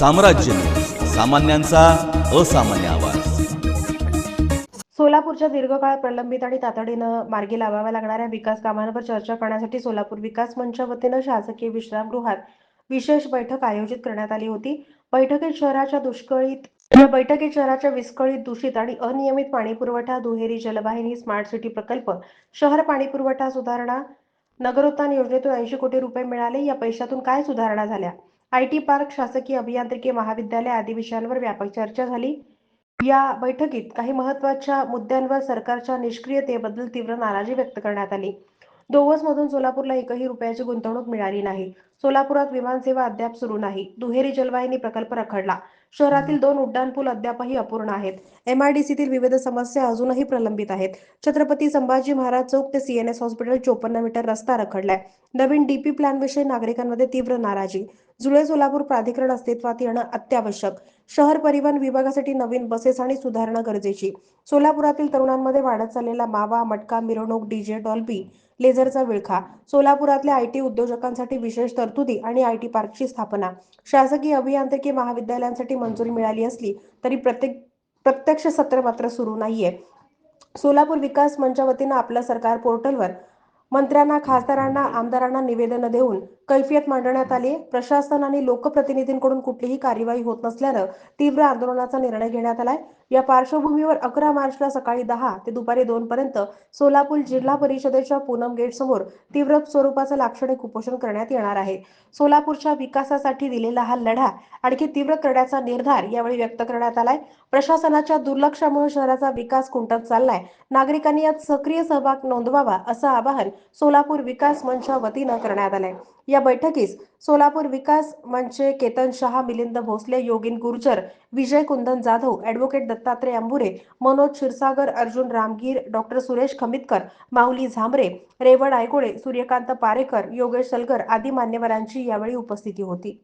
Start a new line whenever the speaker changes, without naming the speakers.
साम्राज्य. सामान्यांचा असामान्य आवाज.
सोलापूरच्या दीर्घकाळ प्रलंबित आणि तातडीनं मार्गी लावाव्या लागणाऱ्या विकास कामांवर चर्चा करण्यासाठी सोलापूर विकास मंचच्या वतीनं शासकीय विश्रामगृहात विशेष बैठक आयोजित करण्यात आली होती. बैठकीत शहराच्या दुष्कळीत या बैठकीत शहराच्या विस्कळीत दूषित आणि अनियमित पाणीपुरवठा दुहेरी जलवाहिनी स्मार्ट सिटी प्रकल्प शहर पाणीपुरवठा सुधारणा नगरोत्थान योजनेतून ऐंशी कोटी रुपये मिळाले. या पैशातून काय सुधारणा झाल्या? आय टी पार्क शासकीय अभियांत्रिकी महाविद्यालय आदी विषयांवर व्यापक चर्चा झाली. या बैठकीत काही महत्त्वाच्या मुद्द्यांवर सरकारच्या निष्क्रियतेबद्दल तीव्र नाराजी व्यक्त करण्यात आली. मधून सोलापूरला एकही रुपयाची गुंतवणूक मिळाली नाही. सोलापुरात विमानसेवा अद्याप सुरू नाही. दुहेरी जलवाहिनी प्रकल्प रखडला. शहरातील दोन उड्डाणपूल अद्यापही अपूर्ण आहेत. एमआयडीसीतील विविध समस्या अजूनही प्रलंबित आहेत. छत्रपती संभाजी महाराज चौक ते सीएनएस हॉस्पिटल चोपन्न मीटर रस्ता रखडलाय. नवीन डीपी प्लॅन विषयी नागरिकांमध्ये तीव्र नाराजी. जुळे सोलापूर प्राधिकरण अस्तित्वात येणं अत्यावश्यक. शहर परिवहन विभागासाठी नवीन बसेस आणि सुधारणा गरजेची. सोलापुरातील तरुणांमध्ये वाढत चाललेला मावा मटका मिरवणूक डीजे डॉल्बी लेझरचा विळखा सोलापुरातल्या आय टी उद्योजकांसाठी विशेष तरतुदी आणि आय टी पार्कची स्थापना. शासकीय अभियांत्रिकी महाविद्यालयांसाठी मंजुरी मिळाली असली तरी प्रत्येक प्रत्यक्ष सत्र मात्र सुरू नाहीये. सोलापूर विकास मंचावतीनं आपलं सरकार पोर्टलवर मंत्र्यांना खासदारांना आमदारांना निवेदनं देऊन कैफियत मांडण्यात आली. प्रशासन आणि लोकप्रतिनिधींकडून कुठलीही कार्यवाही होत नसल्यानं तीव्र आंदोलनाचा निर्णय घेण्यात आलाय. या पार्श्वभूमीवर अकरा मार्चला सकाळी दहा ते दुपारी दोन पर्यंत सोलापूर जिल्हा परिषदेच्या पूनम गेट समोर तीव्र स्वरूपाचं लाक्षणिक उपोषण करण्यात येणार आहे. सोलापूरच्या विकासासाठी दिलेला हा लढा आणखी तीव्र करण्याचा निर्धार यावेळी व्यक्त करण्यात आलाय. प्रशासनाच्या दुर्लक्षामुळे शहराचा विकास खुंटत चाललाय. नागरिकांनी यात सक्रिय सहभाग नोंदवावा असं आवाहन सोलापूर विकास मंचच्या वतीनं करण्यात आलंय. या बैठकीस सोलापूर विकास मंचे केतन शहा मिलिंद भोसले योगिन गुर्जर विजय कुंदन जाधव ॲडव्होकेट दत्तात्रय अंबुरे मनोज क्षीरसागर अर्जुन रामगीर डॉक्टर सुरेश खमितकर माऊली झांबरे रेवण आयगोळे सूर्यकांत पारेकर योगेश सलगर आदी मान्यवरांची यावेळी उपस्थिती होती.